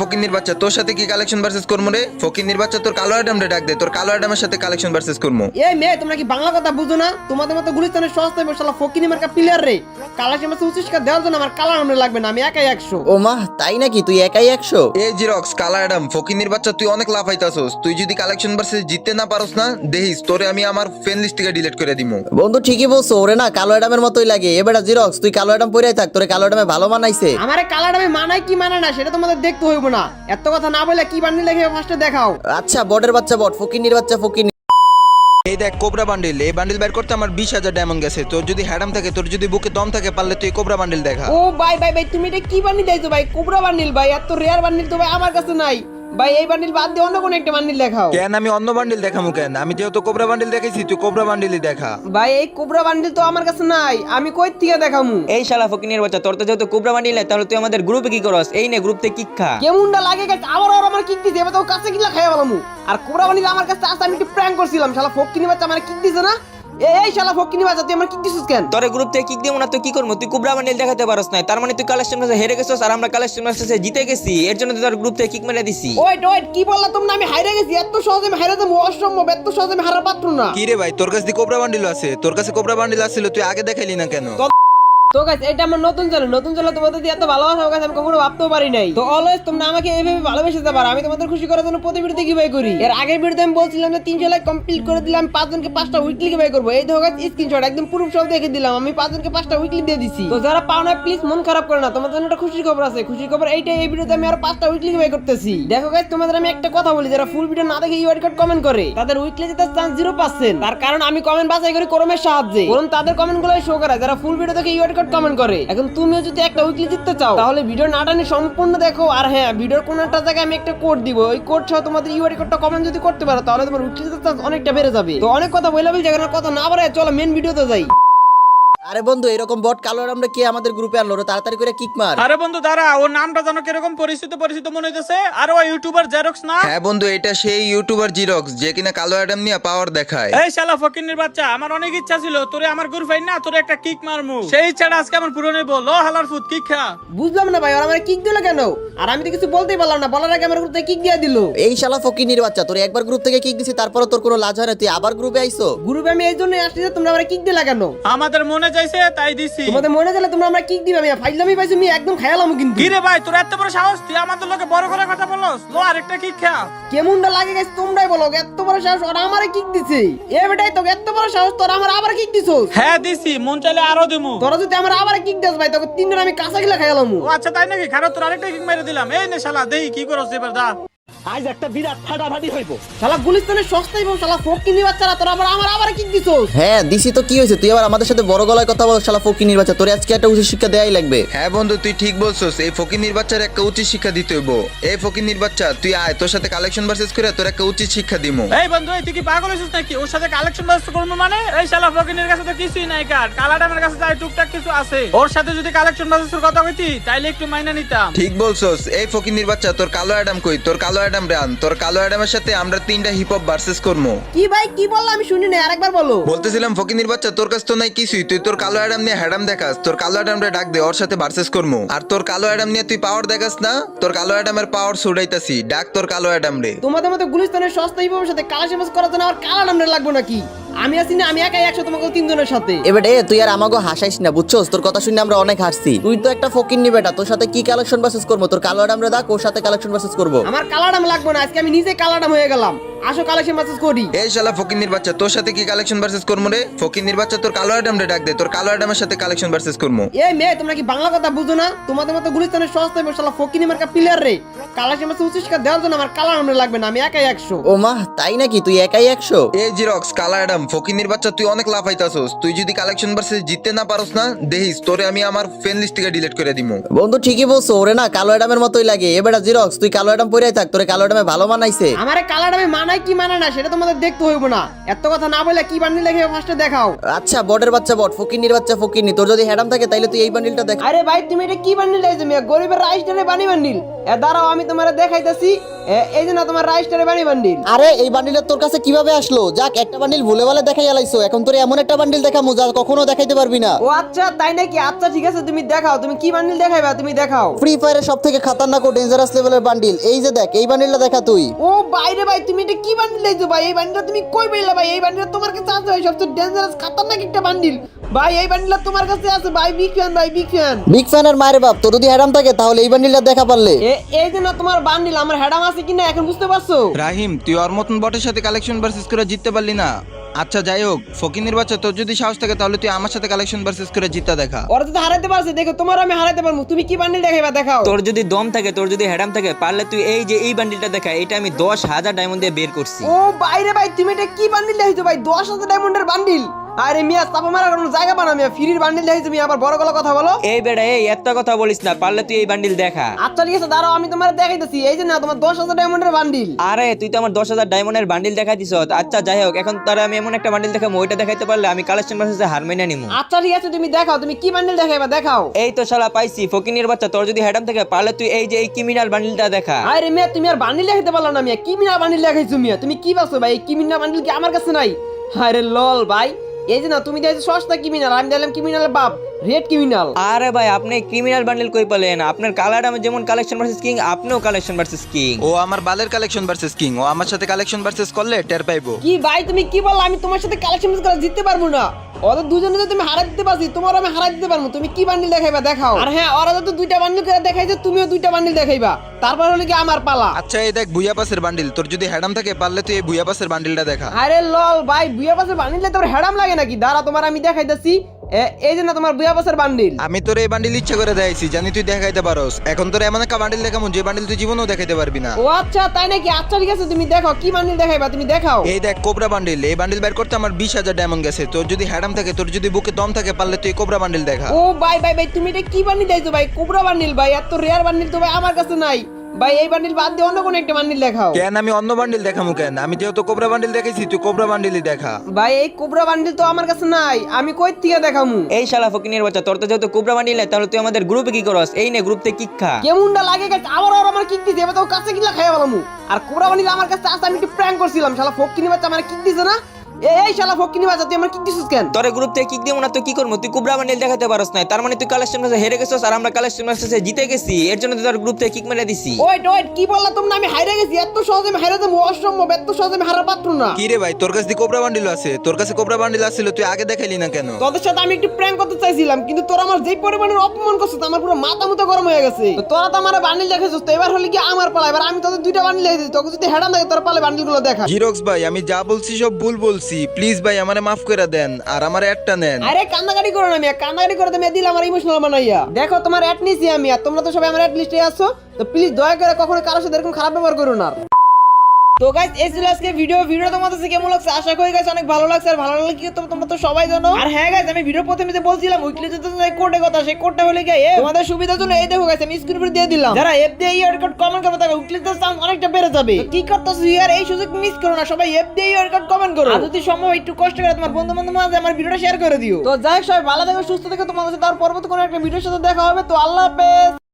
ফকিন্নির বাচ্চা তোর সাথে কি কালেকশন ভার্সেস করব রে? বাচ্চা তোর কালো আইটেম ডাক দে তোর কালো আইটেমের সাথে কালেকশন ভার্সেস করব এই মেয়ে তোমরা কি বাংলা কথা বুঝো না? তোমাদের মতো গুলিস্তানের ফকিনি মার্কা প্লেয়ার রে। সীমা উচিষ্কার দেওয়ার জন্য আমার কালার আমরা লাগবে না আমি একাই একশো। ও মা তাই নাকি? তুই একাই একশো? এই জিরক্স কালো বাচ্চা তুই অনেক তুই যদি কালেকশন ভার্সেস জিততে না পারস না দেখিস তোরে আমি আমার ফ্রেন্ড লিস্ট থেকে ডিলিট করে দিমু। বন্ধু ঠিকই বলছো ওরে না কালো মতোই লাগে। এবারে জিরক্স তুই কালো পরে থাক তোরে কালো অ্যাডামে ভালো মানাইছে। আমারে কালার আমি মানাই কি মানে না সেটা তোমাদের দেখতে হইব না। এত কথা না বলে কি বান্ডিল লেখে ফার্স্টে দেখাও। আচ্ছা বটের বাচ্চা বট ফকিনির বাচ্চা ফকিনি এই দেখ কোবরা বান্ডিল। এই বান্ডিল বের করতে আমার বিশ হাজার ডায়মন্ড গেছে। তোর যদি হ্যাডাম থাকে তোর যদি বুকে দম থাকে পারলে তুই কোবরা বান্ডিল দেখা। ও ভাই ভাই ভাই তুমি এটা কি বান্ডিল দেখছ ভাই? কোবরা বান্ডিল ভাই এত রেয়ার বান্ডিল তো ভাই আমার কাছে নাই। ভাই এই বান্ডিল বাদ দিয়ে অন্য কোনো একটা বান্ডিল দেখাও। কেন? আমি অন্য বান্ডিল দেখামু কেন? আমি যেহেতু কোবরা বান্ডিল দেখাইছি তুই কোবরা বান্ডিলই দেখা। ভাই এই কোবরা বান্ডিল তো আমার কাছে নাই আমি কই থেকে দেখামু? এই শালা ফকিনের বাচ্চা তোর তো যেহেতু কুবরা বান্ডিল নাই তাহলে তুই আমাদের গ্রুপে কি করস? এই নে গ্রুপ থেকে কিক খা। কেমনটা লাগে গেছে? আবার আর আমার কিক দিছে এবার তো কাছে গিলা খাইয়া বলামু আর কোবরা বান্ডিল আমার কাছে আসে আমি একটু প্র্যাঙ্ক করছিলাম শালা ফকিনি বাচ্চা আমার কিক দিছে না? এই শালা ফকিনি কিনিবা তুই আমার কিক দিছিস কেন? তোর গ্রুপ থেকে কিক দিব না তুই কি করব? তুই কুবরা বান্ডিল দেখাতে পারস না তার মানে তুই কালেকশন ম্যাচে হেরে গেছিস আর আমরা কালেকশন ম্যাচে জিতে গেছি। এর জন্য তোর গ্রুপ থেকে কিক মেরে দিছি ওয়েট ওয়েট কি বললা তোমরা? আমি হাইরে গেছি এত সহজে আমি হাইরে যাব অসম্ভব এত সহজে আমি হারা পাত্র না। কি রে ভাই তোর কাছে কোবরা বান্ডিল আছে? তোর কাছে কোবরা বান্ডিল আছিল তুই আগে দেখাইলি না কেন? তো গাইস এটা আমার নতুন চ্যানেল নতুন চ্যানেল তোমাদের দিয়ে এত ভালোবাসা আমি কখনো ভাবতেও পারি নাই। তো অলওয়েজ তোমরা আমাকে এইভাবে ভালোবেসে আমি তোমাদের খুশি করার জন্য প্রতি ভিডিওতে গিভাই করি। এর আগের ভিডিওতে আমি বলছিলাম যে, তিনশো লাইক কমপ্লিট করে দিলাম, পাঁচজনকে পাঁচটা উইকলি গিভাই করব। এই স্ক্রিনশট একদম প্রুফ সব দেখে দিলাম, আমি পাঁচজনকে পাঁচটা উইকলি দিয়ে দিছি। তো যারা পাও না প্লিজ মন খারাপ করে না, তোমাদের জন্য একটা খুশির খবর আছে। খুশির খবর এইটাই, এই ভিডিওতে আমি আর পাঁচটা উইকলি গিভাই করতেছি। দেখো তোমাদের আমি একটা কথা বলি, যারা ফুল ভিডিও না দেখে কোড কমেন্ট করে, তাদের উইকলি জেতার চান্স জিরো পার্সেন্ট তার কারণ আমি কমেন্ট বাছাই করি করমের সাহায্যে। তাদের কমেন্টগুলো শো করা, যারা ফুল ভিডিও দেখে কোড কমেন্ট করে। এখন তুমিও যদি একটা উইকলি জিততে চাও, তাহলে ভিডিও না টানি সম্পূর্ণ দেখো। আর হ্যাঁ ভিডিওর কোন একটা জায়গায় আমি একটা কোড দিব। ওই কোড সহ তোমাদের ইউআর কোডটা কমেন্ট যদি করতে পারো, তাহলে তোমার উইকলি জিততে অনেকটা বেড়ে যাবে। তো অনেক কথা বলে বলছি এখন কথা না বাড়ায়, চলো মেন ভিডিওতে যাই। আরে বন্ধু এরকম বট কালো অ্যাডামটা কে আমাদের গ্রুপে আনলো? তাড়াতাড়ি করে কিক মার। আরে বন্ধু দাঁড়া ওর নামটা যেন কীরকম পরিচিত পরিচিত মনে হইতেছে। আর ওই ইউটিউবার জেরক্স না? হ্যাঁ বন্ধু এটা সেই ইউটিউবার জিরক্স যে কিনা কালো আইটেম নিয়ে পাওয়ার দেখায়। এই শালা ফকিনের বাচ্চা আমার অনেক ইচ্ছা ছিল তোরে আমার গ্রুপ ফাইন না তোরে একটা কিক মারমু। সেই ইচ্ছাটা আজকে আমার পূরণ হইব। ল হালার ফুট কিক খা। বুঝলাম না ভাই আর আমার কিক দিল কেন? আর আমি তো কিছু বলতেই পারলাম না বলার আগে আমার গ্রুপে কিক দিয়ে দিল। এই শালা ফকিনির বাচ্চা তোর একবার গ্রুপ থেকে কিক দিছি তারপরে তোর কোনো লাজ হয় না? তুই আবার গ্রুপে আইছো গ্রুপে আমি এই জন্যই আসছি যে তোমরা আমার কিক দিলা কেন? আমাদের মনে চাইছে তাই দিছি। তোমাদের মনে গেলে তোমরা আমরা কিক দিবে আমি ফাইজলামি পাইছি আমি একদম খায়ালাম কিন্তু। কি রে ভাই তোর এত বড় সাহস? তুই আমাদের লোকে বড় করে কথা বলস? লো আরেকটা কিক খা। কেমনটা লাগে গেছে তোমরাই বলো এত বড় সাহস ওরা আমারে কিক দিছে। এ বেটাই তো এত বড় সাহস তোরা আমার আবার কিক দিছস? হ্যাঁ দিছি মন চাইলে আরও দিমু। তোরা যদি আমার আবার কিক দিস ভাই তোকে তিনজন আমি কাঁচা গিলা খাইলাম ও আচ্ছা তাই নাকি? খারাপ তোর আরেকটা কিক মেরে দিলাম। এই নে শালা দেই কি করছ এবার দা শালা গুলিস্তানের সস্তাই বল শালা ফোক কিনি বাচ্চারা তোরা আবার আমার আবার কিক দিছস? হ্যাঁ দিছি তো কি হয়েছে? তুই আবার আমাদের সাথে বড় গলায় কথা বল শালা ফকিনির বাচ্চা তোর আজকে একটা উচিত শিক্ষা দেয়াই লাগবে। হ্যাঁ বন্ধু তুই ঠিক বলছস। এই ফকিন্নির বাচ্চার একটা উচিত শিক্ষা দিতে হইব। এই বাচ্চা তুই আয় তোর সাথে কালেকশন ভার্সেস করে তোর একটা উচিত শিক্ষা দিমু। এই বন্ধু এই তুই কি পাগল হইছিস নাকি? ওর সাথে কালেকশন ব্যস্ত করব মানে? এই শালা ফকিনের কাছে তো কিছুই নাই কার। কালাডামের কাছে তাই টুকটাক কিছু আছে। ওর সাথে যদি কালেকশন ব্যস্তের কথা কইতি তাইলে একটু মাইনা নিতাম। ঠিক বলছস। এই ফকিন্নির বাচ্চা তোর কালো অ্যাডাম কই? তোর কালো অ্যাডাম রান তোর কালো অ্যাডামের সাথে আমরা তিনটা হিপ হপ ভার্সেস করব কি ভাই কি বললাম? আমি শুনি না আরেকবার বলো। বলতেছিলাম ফকিনির বাচ্চা তোর কাছে তো নাই কিছুই। তুই তোর কালো অ্যাডাম নিয়ে হ্যাডাম দেখাস তোর কালো অ্যাডামরে ডাক দে ওর সাথে ভার্সেস করমু। আর তোর কালো অ্যাডাম নিয়ে তুই পাওয়ার দেখাস না তোর কালো অ্যাডামের পাওয়ার ছুড়াইতাছি। ডাক তোর কালো অ্যাডাম রে। তোমাদের মতো গুলিস্তানের সস্তা হিপের সাথে কালাশিমাস করার জন্য আমার কালা নামটা লাগবে নাকি? আমি আছি না আমি একাই একশো তোমাকে তিনজনের সাথে। এবার এ তুই আর আমাকে হাসাইস না বুঝছস? তোর কথা শুনে আমরা অনেক হাসছি। তুই তো একটা ফকির নি বেটা তোর সাথে কি কালেকশন বাসেস করব? তোর কালার আমরা দেখ ওর সাথে কালেকশন বাসেস করব। আমার কালাডাম লাগবে না আজকে আমি নিজে কালাডাম হয়ে গেলাম। আসো কালেকশন মেসেজ করি এই শালা বাচ্চা তোর সাথে কি কালেকশন ভার্সেস করমু রে? বাচ্চা তোর কালো ডাক দে তোর কালো সাথে কালেকশন ভার্সেস করমু। এই মেয়ে তোমরা কি বাংলা কথা বুঝো না? তোমাদের মতো গুলিস্তানের সস্তা ফকিনি মার্কা প্লেয়ার রে। মেসেজ উচিষ্কার দেওয়ার জন্য আমার কালার লাগবে না আমি একাই একশো। ও মা তাই নাকি? তুই একাই একশো? এই জিরক্স কালো বাচ্চা তুই অনেক লাভ পাইতাছস তুই যদি কালেকশন ভার্সেস জিততে না পারস না দেখিস তোরে আমি আমার ফ্রেন্ড লিস্ট থেকে ডিলিট করে দিমু। বন্ধু ঠিকই বলছো ওরে না কালো মতোই লাগে। এবারে জিরক্স তুই কালো অ্যাডাম পরে থাক তোরে কালো অ্যাডামে ভালো মানাইছে। আমারে কালার আমি মানাই কি মানে না সেটা তোমাদের দেখতে হইব না। এত কথা না বলে কি বান্ডিল লেখে ফার্স্টে দেখাও। আচ্ছা বটের বাচ্চা বট ফকিনির বাচ্চা ফকিনি তোর যদি হ্যাডাম থাকে তাইলে তুই এই বান্ডিলটা দেখ। আরে ভাই তুমি এটা কি বান্ডিল লাইছ মিয়া? গরিবের রাইস ডালে বানি বান্ডিল। এ দাঁড়াও আমি তোমারে দেখাইতাছি। এই যে না তোমার রাইস্টারের বাড়ি বান্ডিল। আরে এই বান্ডিলটা তোর কাছে কীভাবে আসলো? যাক একটা বান্ডিল ভুলে বলে দেখাই এলাইছো এখন তোর এমন একটা বান্ডিল দেখামু যা কখনো দেখাইতে পারবি না। ও আচ্ছা তাই নাকি? আচ্ছা ঠিক আছে তুমি দেখাও। তুমি কি বান্ডিল দেখাইবা? তুমি দেখাও। ফ্রি ফায়ারের সব থেকে খাতারনাক ও ডেঞ্জারাস লেভেলের বান্ডিল। এই যে দেখ এই বান্ডিলটা দেখা তুই। ও বাইরে ভাই তুমি এটা কি বান্ডিল দিয়েছ ভাই? এই বান্ডিলটা তুমি কই পেলে ভাই? এই বান্ডিলটা তোমার কাছে আছে ভাই সবচেয়ে ডেঞ্জারাস খতরনাক একটা বান্ডিল। ভাই এই বান্ডিলটা তোমার কাছে আছে ভাই বিগ ফ্যান ভাই বিগ ফ্যান বিগ ফ্যানের মায়ের বাপ তোর যদি হ্যারাম থাকে তাহলে এই বান্ডিলটা দেখা পারলে। এই যে না তোমার বান্ডিল আমার হ্যাডাম আছে কিনা এখন বুঝতে পারছ? রাহিম তুই ওর মতন বটের সাথে কালেকশন ভার্সেস করে জিততে পারলি না। আচ্ছা যাই হোক ফকিনের বাচ্চা তোর যদি সাহস থাকে তাহলে তুই আমার সাথে কালেকশন ভার্সেস করে জিততে দেখা। ওরা তো হারাতে পারছে দেখো তোমার আমি হারাতে পারব। তুমি কি বান্ডিল দেখাইবা দেখাও। তোর যদি দম থাকে তোর যদি হ্যাডাম থাকে পারলে তুই এই যে এই বান্ডিলটা দেখা এটা আমি দশ হাজার ডায়মন্ড দিয়ে বের করছি। ও বাইরে ভাই তুমি এটা কি বান্ডিল দেখাইছো ভাই? দশ হাজার ডায়মন্ডের বান্ডিল আরে মিয়া চাপা মারার কোনো জায়গা বানা মিয়া ফ্রির বান্ডিল দেখাইছো মিয়া আবার বড় গলা কথা বলো। এই বেড়া এই এত কথা বলিস না পারলে তুই এই বান্ডিল দেখা। আচ্ছা ঠিক আছে দাঁড়াও আমি তোমার দেখাইতেছি। এই যে না তোমার দশ হাজার ডায়মন্ডের বান্ডিল। আরে তুই তো আমার দশ হাজার ডায়মন্ডের বান্ডিল দেখাই দিছ আচ্ছা যাই হোক এখন তারা আমি এমন একটা বান্ডিল দেখাবো ওইটা দেখাইতে পারলে আমি কালেকশন ভার্সেসে হার মেনে নিমু। আচ্ছা ঠিক আছে তুমি দেখাও তুমি কি বান্ডিল দেখাইবা দেখাও। এই তো শালা পাইছি ফকিনের বাচ্চা তোর যদি হ্যাডাম থাকে পারলে তুই এই যে এই ক্রিমিনাল বান্ডিলটা দেখা। আরে মিয়া তুমি আর বান্ডিল দেখাইতে পারলা না মিয়া কি মিনা বান্ডিল দেখাইছো মিয়া। তুমি কি পাচ্ছ ভাই এই কি মিনা বান্ডিল কি আমার কাছে নাই? আরে লল ভাই। এই যে না তুমি দেখছ সস্তা ক্রিমিনাল আমি দেখলাম ক্রিমিনাল বাপ রেড ক্রিমিনাল আরে ভাই আপনি ক্রিমিনাল বান্ডেল কই পেলেন? আপনার কালার আমি যেমন কালেকশন ভার্সেস কিং আপনিও কালেকশন ভার্সেস কিং ও আমার বালের কালেকশন ভার্সেস কিং ও আমার সাথে কালেকশন ভার্সেস করলে টের পাইবো। কি ভাই তুমি কি বল আমি তোমার সাথে কালেকশন করে জিততে পারব না। ওদের দুজনে তো তুমি হারাই দিতে পারছি তোমার আমি হারাই দিতে পারব। তুমি কি বান্ডিল দেখাইবা? দেখাও। আর হ্যাঁ ওরা তো দুইটা বান্ডিল করে দেখাইছে তুমিও দুইটা বান্ডিল দেখাইবা। তারপর হলো কি আমার পালা। আচ্ছা এই দেখ বুয়া পাসের বান্ডিল। তোর যদি হ্যাডাম থাকে পারলে তুই এই বুয়া পাসের বান্ডিলটা দেখা। আরে লল ভাই বুয়া পাশে বান্ডিলে তোর হেডাম লাগে নাকি? দাঁড়া তোমার আমি দেখাইতেছি। এই যে না তোমার বুয়া পাশের বান্ডিল। আমি তোর এই বান্ডিল ইচ্ছা করে দেখাইছি জানি তুই দেখাইতে পারোস। এখন তোর এমন একটা বান্ডিল দেখামু যে বান্ডিল তুই জীবনেও দেখাইতে পারবি না। ও আচ্ছা তাই নাকি? আচ্ছা ঠিক আছে তুমি দেখো কি বান্ডিল দেখাইবা তুমি দেখাও। এই দেখ কোবরা বান্ডিল। এই বান্ডিল বের করতে আমার বিশ হাজার ডায়মন্ড গেছে। তোর যদি হ্যাডাম থাকে তোর যদি বুকে দম থাকে পারলে তুই কোবরা বান্ডিল দেখা। ও ভাই ভাই ভাই তুমি এটা কি বান্ডিল দিয়েছ ভাই? কোবরা বান্ডিল ভাই এত রেয়ার বান্ডিল তো ভাই আমার কাছে নাই। ভাই এই বান্ডিল বাদ দিয়ে অন্য কোনো একটা বান্ডিল দেখাও। কেন? আমি অন্য বান্ডিল দেখামু কেন? আমি যেহেতু কোবরা বান্ডিল দেখাইছি তুই কোবরা বান্ডিলই দেখা। ভাই এই কোবরা বান্ডিল তো আমার কাছে নাই আমি কই থেকে দেখামু? এই শালা ফকিনের বাচ্চা তোর তো যেহেতু কুবরা বান্ডিল নাই তাহলে তুই আমাদের গ্রুপে কি করস? এই নে গ্রুপ থেকে কিক খা। কেমনটা লাগে গেছে আবার আর আমার কিক দিছে এবার তো কাছে কিলা খাইয়া বলামু আর কোবরা বান্ডিল আমার কাছে আছে আমি একটু প্র্যাঙ্ক করছিলাম শালা ফোক কিনে বাচ্চা আমার কিক দিছে না? এই শালা ফোক কিনে বাচ্চা তুই আমার কিক দিছিস কেন? তোর গ্রুপ থেকে কিক দিব না তুই কি করব? তুই কুবরা বান্ডিল দেখাতে পারস না। তার মানে তুই কালেকশন ম্যাচে হেরে গেছিস আর আমরা কালেকশন ম্যাচে জিতে গেছি। এর জন্য তোর গ্রুপ থেকে কিক মেরে দিছি। ওয়েট ওয়েট কি বললা তোমরা? আমি হাইরে গেছি। এত সহজে আমি হাইরে দেবো অসম্ভব। এত সহজে আমি হারার পাত্র না। কি রে ভাই তোর কাছে কোবরা বান্ডিল আছে? তোর কাছে কোবরা বান্ডিল আছিল তুই আগে দেখাইলি না কেন? তোদের সাথে আমি একটু প্র্যাঙ্ক করতে চাইছিলাম কিন্তু তোরা আমার যেই পরিমাণের অপমান করছিস আমার পুরো মাথা মুতো গরম হয়ে গেছে। তোরা তো আমার বান্ডিল দেখেছিস তো এবার হলে কি আমার পালা? এবার আমি তোদের দুইটা বান্ডিল দেখেছি তোকে যদি হেডান থাকে তোর পালে বান্ডিলগুলো দেখা। জিরক্স ভাই আমি যা বলছি সব ভুল বলছি। প্লিজ ভাই, আমারে মাফ করে দেন, আর আমার একটা নেন। আরে, কান্নাকাটি করো না আমি কান্নাকাটি করে তুমি দিলে আমার ইমোশনাল বানাইয়া। দেখো, তোমার অ্যাট নিছি আমি, আর তোমরা তো সবাই আমার অ্যাট লিস্টে আছো, তো প্লিজ দয়া করে কখনো কারোর সাথে এরকম খারাপ ব্যবহার করো না। তো গাইস এই ছিল আজকে ভিডিও ভিডিও তোমাদের কাছে কেমন লাগছে? আশা করি গাইস অনেক ভালো লাগছে। আর ভালো লাগলে কি তোমরা তো সবাই জানো। আর হ্যাঁ গাইস আমি ভিডিও প্রথমে যে বলছিলাম উইকলি যে এই কোডে কথা, সেই কোডটা হলে এ তোমাদের সুবিধার জন্য এই দেখো গাইস আমি স্ক্রিন উপরে দিয়ে দিলাম। যারা এফ দিয়ে ইয়ার কোড কমেন্ট করবে তাহলে উইকলি তো চান্স অনেকটা বেড়ে যাবে। কি করতেছো? ইয়ার এই সুযোগ মিস করো না। সবাই এফ দিয়ে ইয়ার কোড কমেন্ট করো। আর যদি সম্ভব একটু কষ্ট করে তোমার বন্ধু বান্ধব মাঝে আমার ভিডিওটা শেয়ার করে দিও। তো যাই সবাই ভালো থেকো, সুস্থ থেকো। তোমাদের সাথে আর পরবর্তী কোনো একটা ভিডিওর সাথে দেখা হবে। তো আল্লাহ হাফেজ।